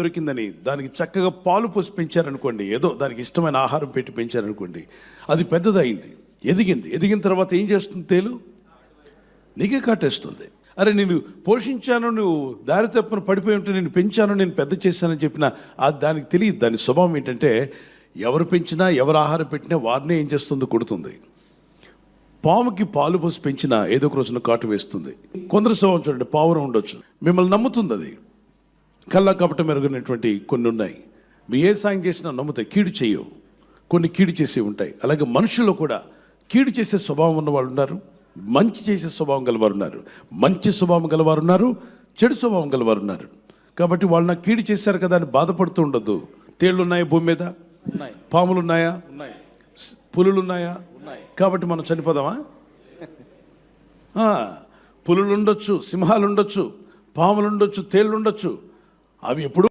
దొరికిందని దానికి చక్కగా పాలు పోసి పెంచారనుకోండి ఏదో దానికి ఇష్టమైన ఆహారం పెట్టి పెంచారనుకోండి అది పెద్దదైంది ఎదిగింది. ఎదిగిన తర్వాత ఏం చేస్తుంది తేలు? నీకే కాటేస్తుంది. అరే నేను పోషించాను నువ్వు దారి తప్పున పడిపోయి ఉంటే నేను పెంచాను నేను పెద్ద చేశానని చెప్పిన అది దానికి తెలియదు. దాని స్వభావం ఏంటంటే ఎవరు పెంచినా ఎవరు ఆహారం పెట్టినా వారినే ఏం చేస్తుందో? కొడుతుంది. పాముకి పాలు పోసి పెంచినా ఏదో ఒక రోజున కాటు వేస్తుంది. కొందరు స్వభావం చూడండి పావురం ఉండొచ్చు. మిమ్మల్ని నమ్ముతుంది అది. కళ్ళ కపట మెరుగైనటువంటి కొన్ని ఉన్నాయి మీ ఏ సాయం చేసినా నమ్ముతాయి కీడు చేయవు కొన్ని కీడు చేసే ఉంటాయి. అలాగే మనుషుల్లో కూడా కీడు చేసే స్వభావం ఉన్న వాళ్ళు ఉన్నారు మంచి చేసే స్వభావం గలవారు ఉన్నారు మంచి స్వభావం గలవారు ఉన్నారు చెడు స్వభావం గలవారు ఉన్నారు కాబట్టి వాళ్ళు నాకు కీడు చేశారు కదా అని బాధపడుతూ ఉండొద్దు. తేళ్ళు ఉన్నాయి భూమి మీద? పాములు ఉన్నాయా. పులులు ఉన్నాయా. కాబట్టి మనం చనిపోదామా? పులులు ఉండొచ్చు సింహాలు ఉండొచ్చు పాములు ఉండొచ్చు తేళ్ళు ఉండొచ్చు అవి ఎప్పుడు